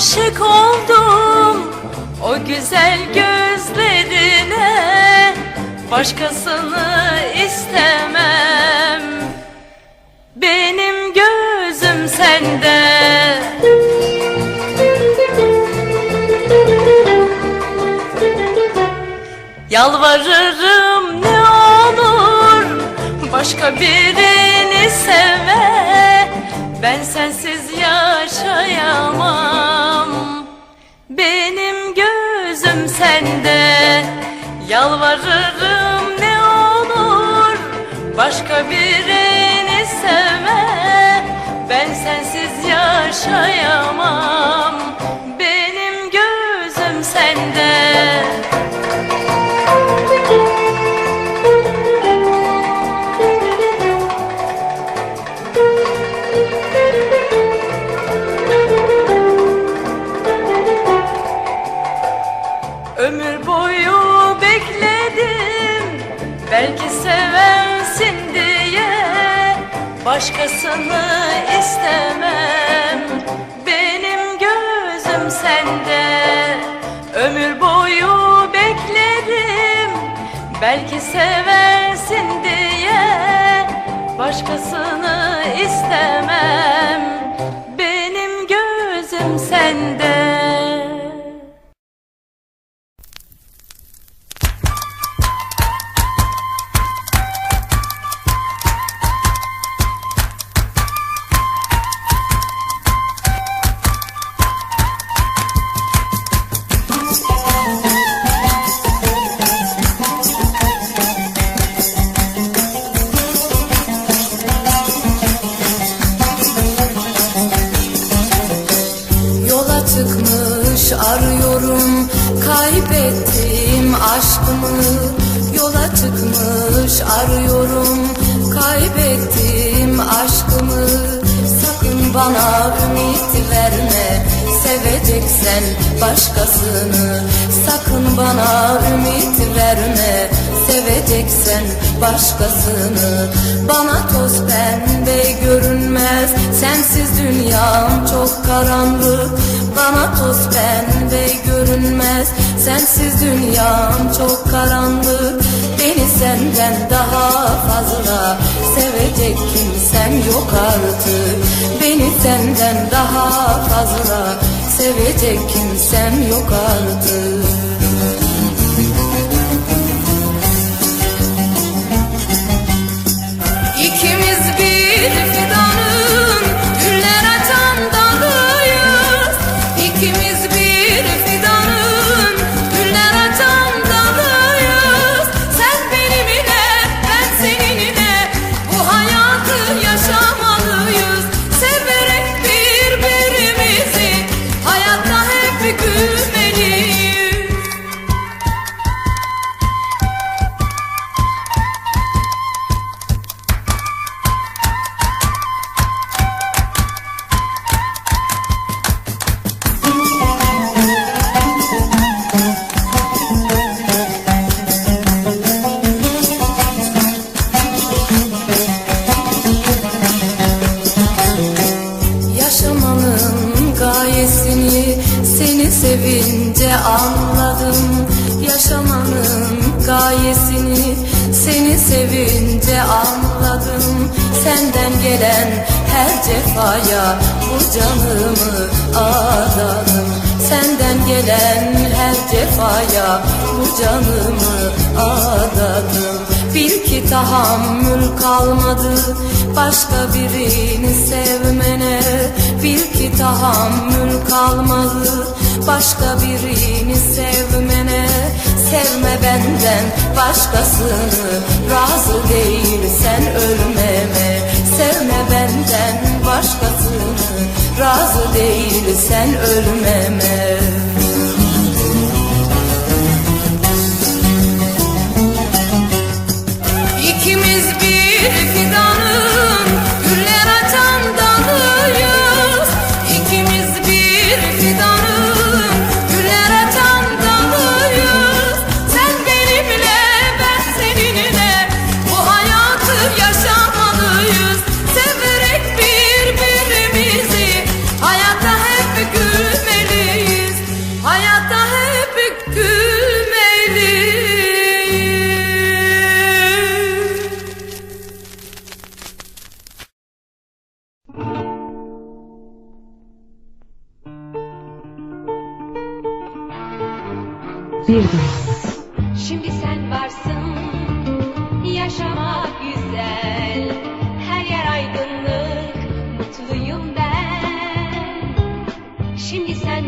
Aşık oldum o güzel gözlerine. Başkasını istemem. Benim gözüm sende. Yalvarırım ne olur Başka birini sevme. Ben sensiz yaşayamam sende. Yalvarırım ne olur Başka birini sevme. Ben sensiz yaşayamam Başkasını istemem. Benim gözüm sende. Ömür boyu bekledim Belki seversin diye Başkasını istemem başkasını Sakın bana ümit verme. Seveceksen başkasını. Bana toz pembe görünmez. Sensiz dünyam çok karanlık. Bana toz pembe görünmez. Sensiz dünyam çok karanlık. Beni senden daha fazla sevecek kimsem yok artık. Beni senden daha fazla sevecek kimsem yok artık canımı adadım Bil ki tahammül kalmadı başka birini sevmene. Bil ki tahammül kalmadı başka birini sevmene. Sevme benden başkasını razı değilsen ölmeme. Sevme benden başkasını razı değilsen ölmeme Kim is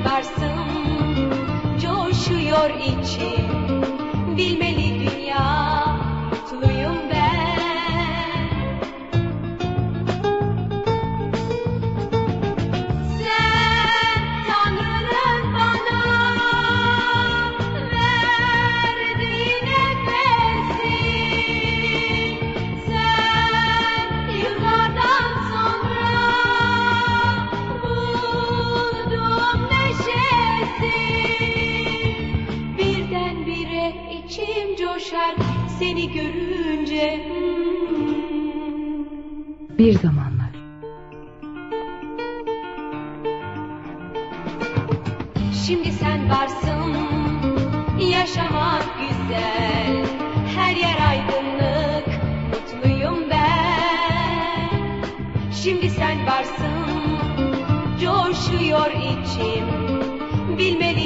varsın Coşuyor içim. düşününce Bir zamanlar. Şimdi sen varsın Yaşamak güzel. Her yer aydınlık Mutluyum ben. Şimdi sen varsın Coşuyor içim. Bilmeli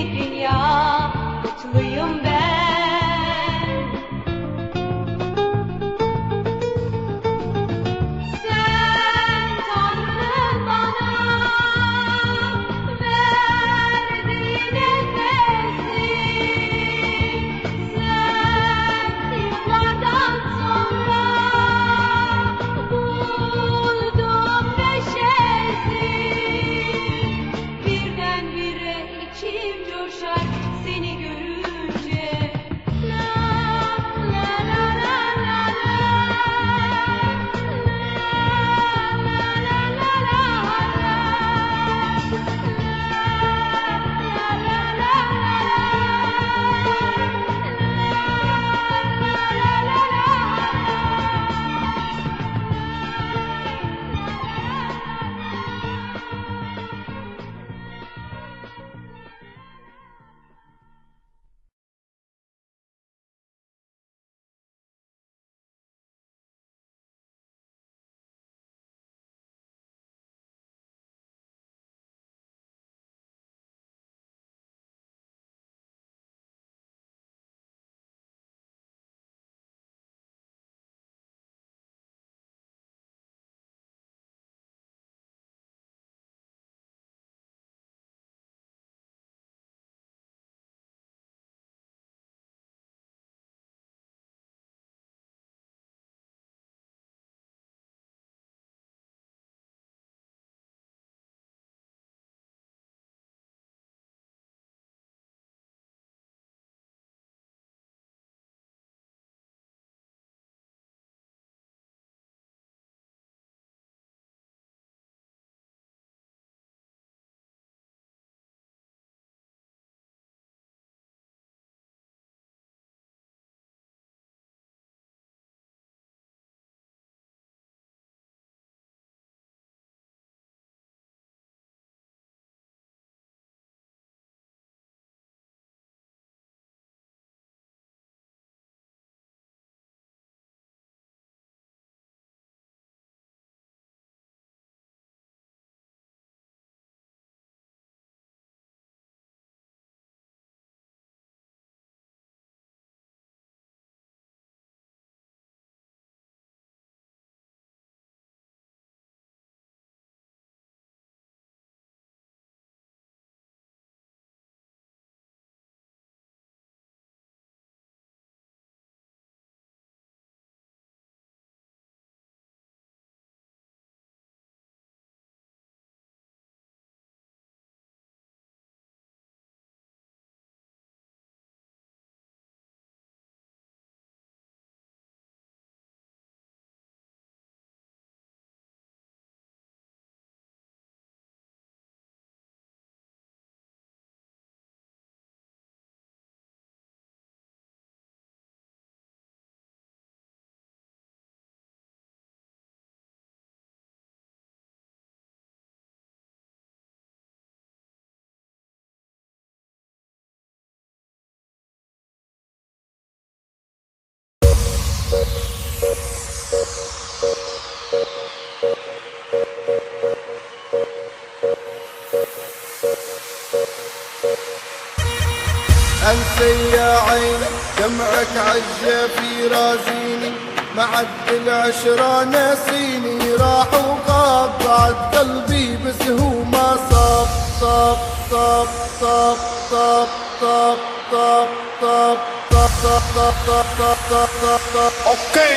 دمعك عجة في رازيني معد العشرة ناسيني راح وغاب بعد قلبي بس هو ما صاب صاب صاب صاب صاب صاب صاب صاب صاب صاب صاب صاب صاب صاب صاب صاب Okay,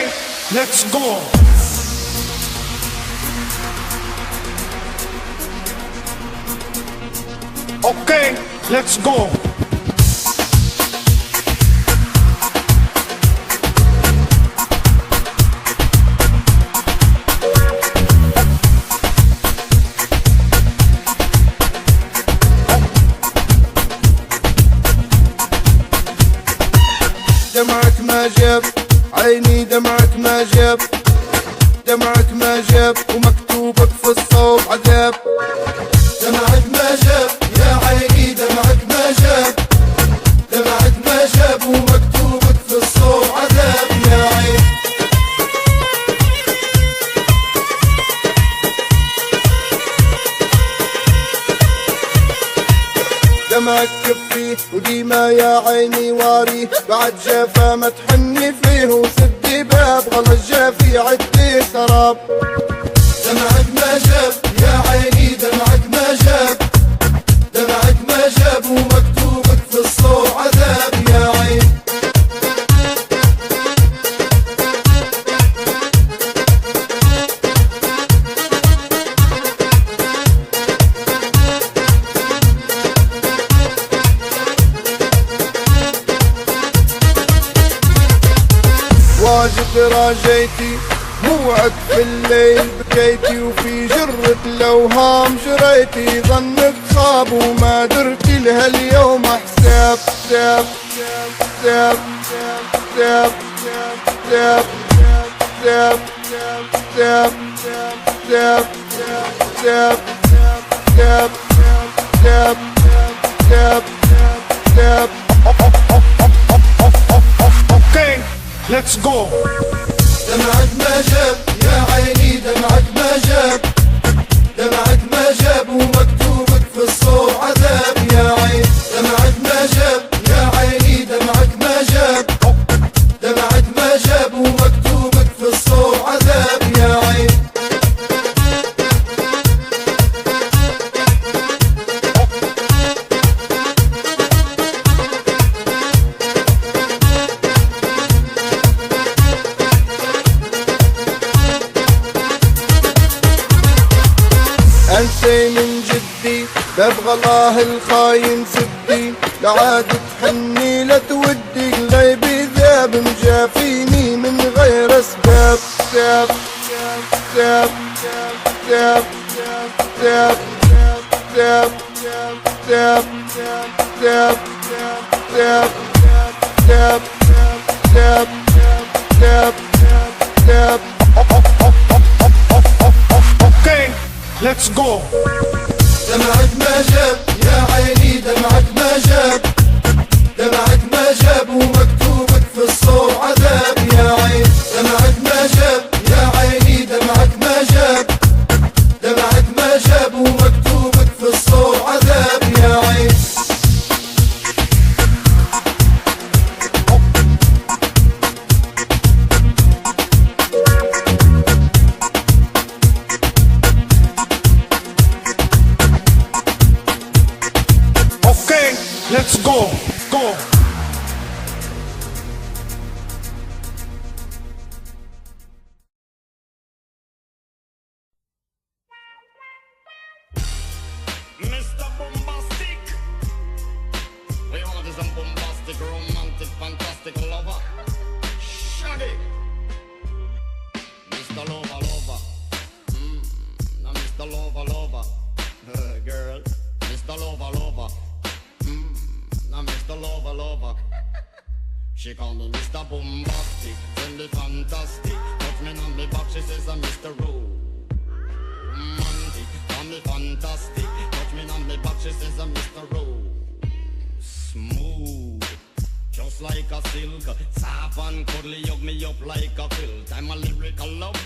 let's go. Okay, let's عيني دمعك ما جاب. دمعك يا عيني واري. بعد جافا ما تحني فيه وسدي باب. غلط جافي عدي سراب. دمعك ما جاب راجيتي موعد في الليل بكيتي وفي جرة الأوهام جريتي ظنك خاب وما درتي لها اليوم حساب حساب حساب حساب حساب حساب حساب حساب حساب حساب حساب حساب حساب Okay, let's go. دمعك ما جاب يا عيني دمعك ما جاب. دمعك ما جاب حسين جدي ببغى الله الخاين سدي لعاد تحني لا تودي قلبي ذاب مجافيني من غير اسباب ذاب ذاب ذاب ذاب ذاب ذاب ذاب ذاب ذاب ذاب ذاب ذاب ذاب let's go. دمعك ما جاب يا عيني دمعك ما جاب some bombastic, romantic, fantastic lover. Shaggy. Mr. Lover, lover. Mm. Now, Mr. Lover, lover. Uh, girl. Mr. Lover, lover. Mm. Now, Mr. Lover, lover. She call me Mr. Bombastic, me fantastic. Touch me on me back, she says I'm Mr. Romantic, call me fantastic. Touch me on me back, she says I'm Mr. Rose. Smooth, just like a silk. Soft and cuddly, hug me up like a quilt. I'm a lyrical lover.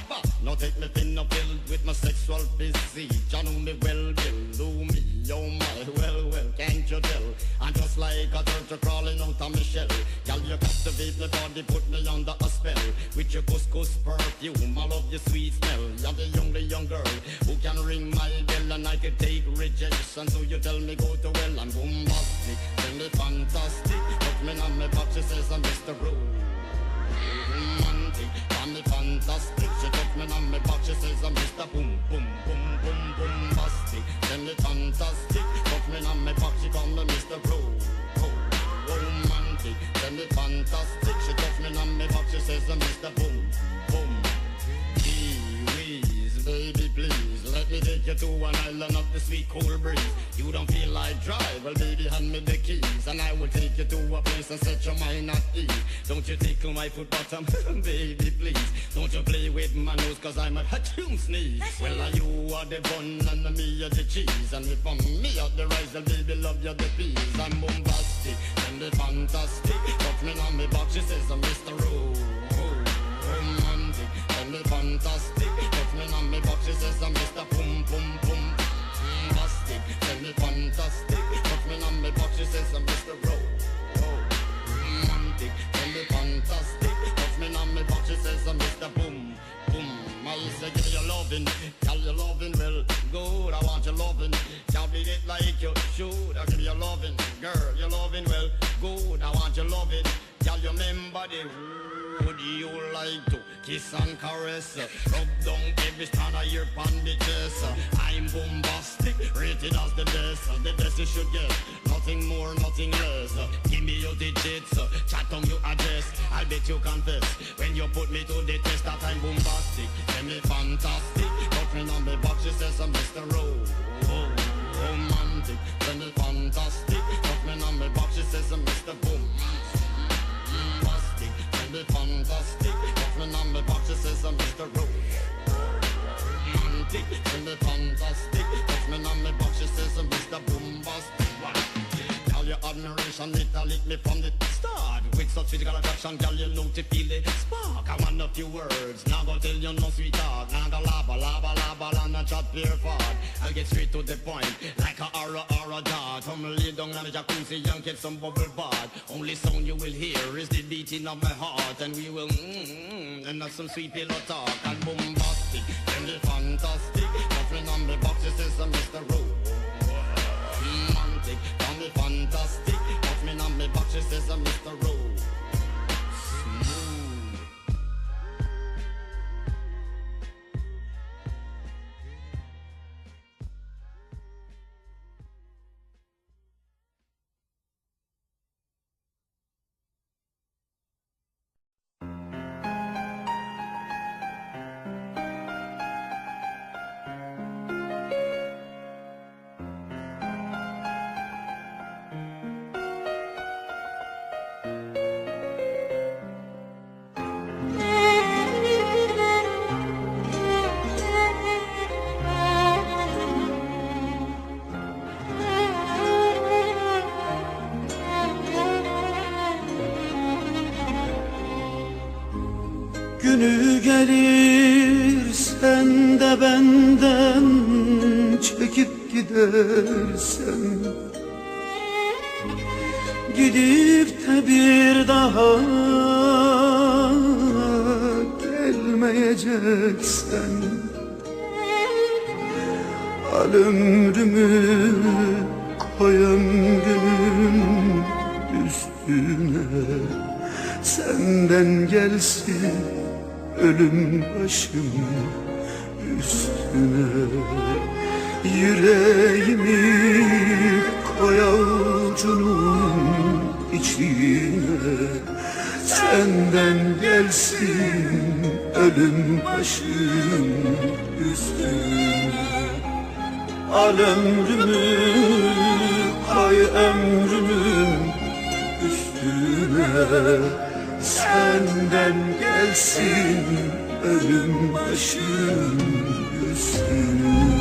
Now take me thin or filled with my sexual physique. You know me well, Bill. Do me, oh my, well, well, can't you tell? I'm just like a turtle crawling out of my shell. Girl, you captivate my body, put me under a spell. With your couscous perfume, I love your sweet smell. You're the the young girl who can ring my bell and I can take rejection. So you tell me go to well, I'm bombastic, me fantastic. Put me on my box, she says I'm Mr. Rose romantic, call me fantastic. She touch me on my back, she says I'm Mr. Boom, boom, boom, boom, boom, bastic. Tell me fantastic, touch me on my back, she call me Mr. Pro, romantic. Tell me fantastic, she touch me on my back, she says I'm Mr. Boom. You to an island of the sweet cool breeze. You don't feel like drive, well, baby, hand me the keys. And I will take you to a place and set your mind at ease. Don't you tickle my foot bottom, baby, please. Don't you play with my nose, cause I'm a hatchoon sneeze. Well, are you are the bun and me are the cheese. And if I'm me are the rice, then baby, love you the peas. I'm bombastic and the fantastic. Touch me on me box, she says I'm Mr. says uh, I'm Mr. Boom Boom I say give me your loving Tell your loving well good I want your loving Can't beat it like you should I give me your loving Girl, your loving well good I want your loving Your remember the would you like to kiss and caress? Rub down every strand of your bandages. I'm bombastic, rated as the best. The best you should get, nothing more, nothing less. Give me your digits, chat on your address. I'll bet you confess when you put me to the test that I'm bombastic. Tell me fantastic. Touch me on the box, she says I'm Mr. Rose. Oh, romantic, tell me fantastic. Touch me on the box, she says I'm Mr. Boom unbelievable, fantastic. That's my number says I'm Mr. Roach. Romantic, unbelievable, fantastic. That's my number says I'm Mr. Boombastic. Your admiration, a lit me from the start. With such physical attraction, girl, you know to feel the spark. I want a few words, now go tell you no sweet talk. Now go laba, laba, laba, and a chat pure fart. I'll get straight to the point, like a aura, aura dart. Come lay down on the jacuzzi and get some bubble bath. Only sound you will hear is the beating of my heart, and we will mm, and have some sweet pillow talk and bombastic, and the fantastic. Nothing on the box, it says I'm Mr. fantastic. Touch me on me box, she says I'm Mr. Rose. Benden çekip gidersen Gidip de bir daha gelmeyeceksen. Al ömrümü koy ömrümün üstüne. Senden gelsin ölüm başım üstüne Yüreğimi koy avucunun içine. Senden gelsin ölüm başım üstüne. Al ömrümü koy ömrümün üstüne. Senden gelsin ölüm başım see you.